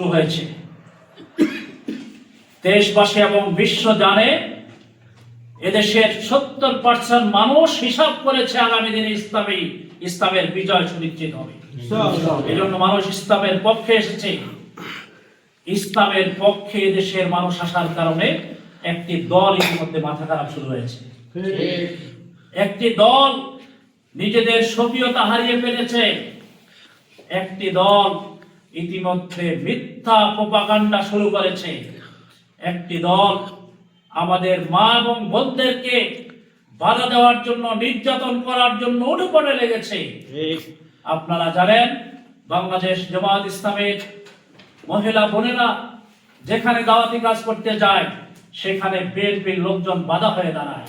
হয়েছে। দেশবাসী এবং বিশ্ব জানে এদেশের সত্তর পার্সেন্ট মানুষ হিসাব করেছে আগামী দিনে ইসলামী ইসলামের বিজয় সুনিশ্চিত হবে। এই জন্য মানুষ ইসলামের পক্ষে এসেছে। ইসলামের পক্ষে দেশের মানুষ আসার কারণে একটি দল ইতিমধ্যে মাথা খারাপ শুরু হয়েছে। একটি দল নিজেদের সক্রিয়তা হারিয়ে ফেলেছে। একটি দল ইতিমধ্যে মিথ্যা প্রপাগান্ডা শুরু করেছে। একটি দল আমাদের মা এবং বোনদেরকে বাধা দেওয়ার জন্য নির্যাতন করার জন্য উঠে লেগেছে। আপনারা জানেন বাংলাদেশ জামাত ইসলামের মহিলা বোনেরা যেখানে দাওয়াতি কাজ করতে যায় সেখানে বিএনপির লোকজন বাধা হয়ে দাঁড়ায়।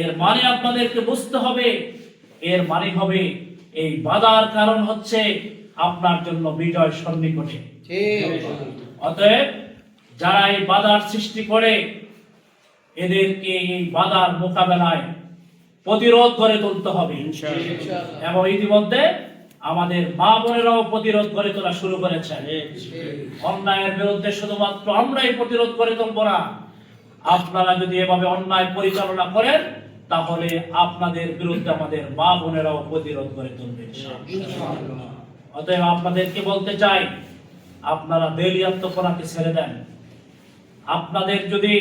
এর মানে আপনাদেরকে বুঝতে হবে এর মানে হবে এই বাধার কারণ হচ্ছে আপনার জন্য বিজয় সন্নিকটে। অতএব যারা এই বাধার সৃষ্টি করে এদেরকে এই বাধার মোকাবেলায় প্রতিরোধ করে তুলতে হবে। এবং ইতিমধ্যে আমাদের মা বোনেরাও প্রতিরোধ করে তোলা শুরু করেছেন। অন্যায়ের বিরুদ্ধে শুধুমাত্র আমরাই প্রতিরোধ করে তুলব না। আপনারা যদি এভাবে অন্যায় পরিচালনা করেন তাহলে আপনাদের বিরুদ্ধে আমাদের মা বোনেরাও প্রতিরোধ করে তুলবে। অতএব আপনাদেরকে বলতে চাই, আপনারা দেলিয়াত্মপনাকে ছেড়ে দেন। আপনাদের যদি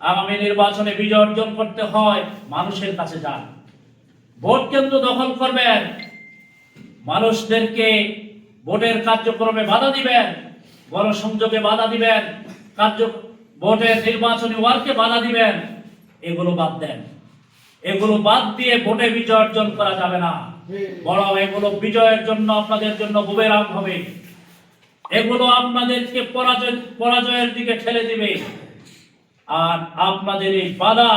আগামী নির্বাচনে বিজয় অর্জন করতে হয়, মানুষের কাছে যান। ভোট কেন্দ্র দখল করবেন। মানুষদেরকে ভোটের কার্যক্রমে বাধা দিবেন, গণসংযোগে বাধা দিবেন, কার্য, ভোটের নির্বাচনী ওয়ার্কে বাধা দিবেন, এগুলো বাদ দেন। এগুলো বাদ দিয়ে ভোটে বিজয় অর্জন করা যাবে না। বরং এগুলো বিজয়ের জন্য আপনাদের জন্য বুবেরাম হবে। এগুলো আপনাদেরকে পরাজয়, পরাজয়ের দিকে ঠেলে দিবে। আর আপনাদের এই বাধা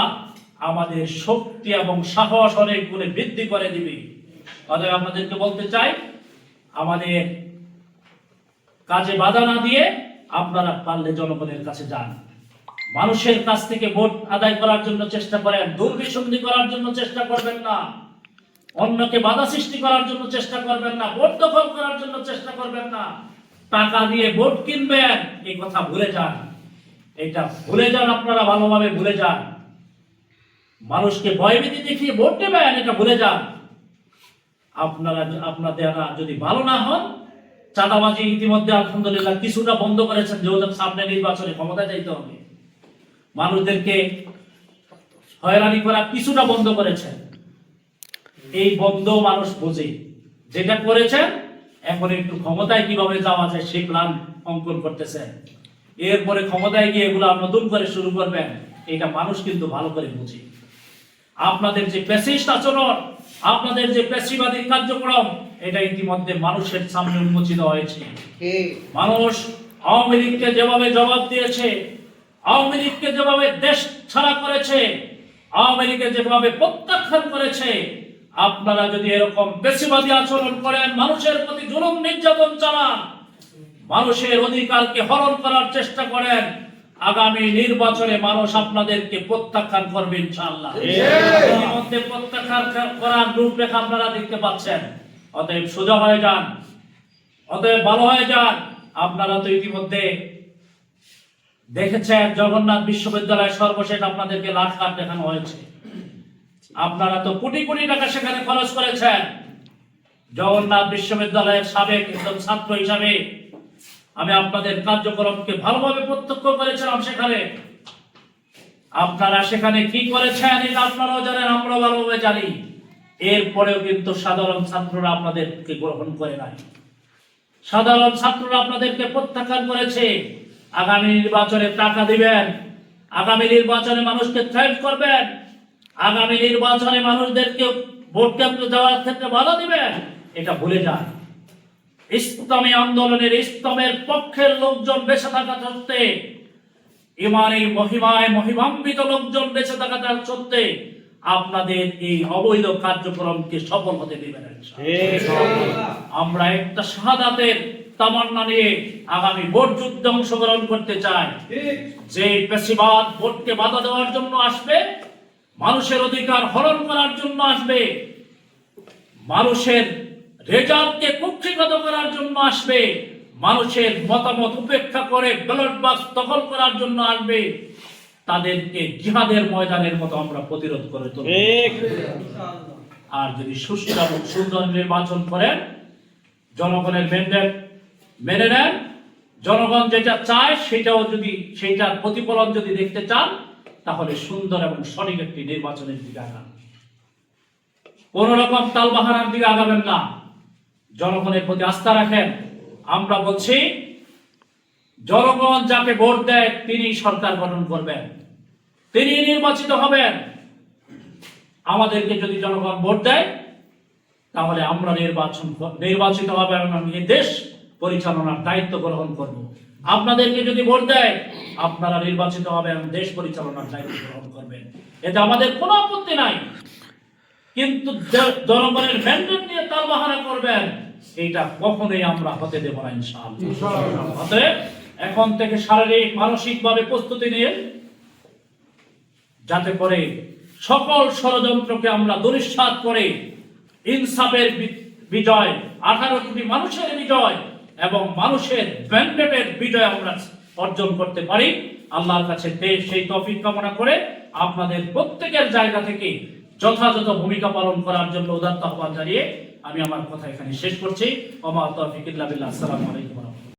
আমাদের শক্তি এবং সাহস অনেক গুণে বৃদ্ধি করে দিবে। অতএব আপনাদেরকে বলতে চাই, আমাদের কাজে বাধা না দিয়ে আপনারা পারলে জনগণের কাছে যান। মানুষের কাছ থেকে ভোট আদায় করার জন্য চেষ্টা করেন, দুর্বিসন্ধি করার জন্য চেষ্টা করবেন না। অন্যকে বাধা সৃষ্টি করার জন্য চেষ্টা করবেন না, ভোট দখল করার জন্য চেষ্টা করবেন না। টাকা দিয়ে ভোট কিনবেন, এই কথা ভুলে যান। এটা ভুলে যান আপনারা, ভালোভাবে ভুলে যান। মানুষকে ভয়ভীতি দেখিয়ে ভোট দেবেন, এটা ভুলে যান। আপনারা আপনাদের যদি ভালো না হন, চাঁদাবাজি ইতিমধ্যে, আলহামদুলিল্লাহ, কিছুটা বন্ধ করেছেন, যেহেতু সামনে নির্বাচনে ক্ষমতা যাইতে হবে। মানুষদেরকে হয়রানি করা কিছুটা বন্ধ করেছেন। এই বন্ধ মানুষ বোঝে। যেটা করেছেন এখন একটু ক্ষমতায় কীভাবে যাওয়া যায় সেই প্ল্যান অঙ্কন করতেছেন এরপরে ক্ষমতায় গিয়ে এগুলো নতুন করে শুরু করবেন এটা মানুষ কিন্তু ভালো করে বুঝে। আপনাদের যে প্যাসিস্ট আচরণ আপনাদের যে পেশিবাদী কার্যক্রম এটা ইতিমধ্যে মানুষের সামনে উন্মোচিত হয়েছে। মানুষ আওয়ামী লীগকে যেভাবে জবাব দিয়েছে আওয়ামী লীগকে যেভাবে দেশ ছাড়া করেছে আওয়ামী লীগকে যেভাবে প্রত্যাখ্যান করেছে আপনারা যদি এরকম বেশিবাদী আচরণ করেন মানুষের প্রতি জুলুম নির্যাতন চালান মানুষের অধিকারকে হরণ করার চেষ্টা করেন আগামী নির্বাচনে মানুষ আপনাদেরকে প্রত্যাখ্যান করবে ইনশাআল্লাহ। ইতিমধ্যে প্রত্যাখ্যান করার রূপরেখা আপনারা দেখতে পাচ্ছেন। অতএব সোজা হয়ে যান। অতএব ভালো হয়ে যান। আপনারা তো ইতিমধ্যে দেখেছেন জগন্নাথ বিশ্ববিদ্যালয় সর্বশেষ আপনাদেরকে লাশ কাট দেখানো হয়েছে। আপনারা তো কোটি কোটি টাকা সেখানে খরচ করেছেন। জগন্নাথ বিশ্ববিদ্যালয়ের সাবেক একজন ছাত্র হিসাবে আমি আপনাদের কার্যক্রমকে ভালোভাবে প্রত্যক্ষ করেছিলাম সেখানে। আপনারা সেখানে কি করেছেন এটা আপনারাও জানেন, আমরাও ভালোভাবে জানি। এরপরেও কিন্তু সাধারণ ছাত্ররা আপনাদেরকে গ্রহণ করে নাই। সাধারণ ছাত্ররা আপনাদেরকে প্রত্যাখ্যান করেছে, আগামী নির্বাচনে টাকা দিবেন, আগামী নির্বাচনে মানুষকে থ্রেট করবেন। আগামী নির্বাচনে মানুষদেরকে ভোট কেন্দ্র যাওয়ার ক্ষেত্রে বাধা দিবেন এটা ভুলে যান ইসলামী আন্দোলনের ইসলামের পক্ষের লোকজন বেঁচে থাকা সত্ত্বে ইমানের মহিমায় মহিমান্বিত লোকজন বেঁচে থাকা তার সত্ত্বে আপনাদের এই অবৈধ কার্যক্রমকে সফল হতে দিবেন আমরা একটা শাহাদাতের তামান্না নিয়ে আগামী ভোট যুদ্ধে অংশগ্রহণ করতে চাই। যে পেশিবাদ ভোটকে বাধা দেওয়ার জন্য আসবে মানুষের অধিকার হরণ করার জন্য আসবে। মানুষের রেজাল্টকে কুক্ষিগত করার জন্য আসবে। মানুষের মতামত উপেক্ষা করে ব্যালট বাক্স দখল করার জন্য আসবে। তাদেরকে জিহাদের ময়দানের মতো আমরা প্রতিরোধ করে তুলব। আর যদি সুস্থ এবং সুন্দর নির্বাচন করেন জনগণের ম্যান্ডেট মেনে নেন। জনগণ যেটা চায় সেটাও যদি সেইটার প্রতিফলন যদি দেখতে চান তাহলে সুন্দর এবং সঠিক একটি নির্বাচনের দিকে আগান। কোন রকম তালবাহানার দিকে আগাবেন না। জনগণের প্রতি আস্থা রাখেন। আমরা বলছি, জনগণ যাকে ভোট দেয়, তিনি সরকার গঠন করবেন। তিনি নির্বাচিত হবেন। আমাদেরকে যদি জনগণ ভোট দেয়, তাহলে আমরা নির্বাচন নির্বাচিত হবে এবং দেশ পরিচালনার দায়িত্ব গ্রহণ করব। আপনাদেরকে যদি ভোট দেয় আপনারা নির্বাচিত হবে এবং দেশ পরিচালনার দায়িত্ব গ্রহণ করবেন। এতে আমাদের কোনো আপত্তি নাই। কিন্তু জনগণের ম্যান্ডেট নিয়ে তালবাহানা করবেন এইটা কখনোই আমরা হতে দেব না ইনশাআল্লাহ। অতএব এখন থেকে শারীরিক মানসিক ভাবে প্রস্তুতি নিয়ে যাতে করে সকল ষড়যন্ত্রকে আমরা দুরিশ্বাত করে ইনসাফের বিজয় আঠারো কোটি মানুষের বিজয় এবং মানুষের ব্যান্ডেডের বিজয় আমরা অর্জন করতে পারি। আল্লাহর কাছে সেই তফিক কামনা করে আপনাদের প্রত্যেকের জায়গা থেকে যথাযথ ভূমিকা পালন করার জন্য উদাত্ত আহ্বান জানিয়ে আমি আমার কথা এখানে শেষ করছি। আমার তফিক আসসালামু আলাইকুম।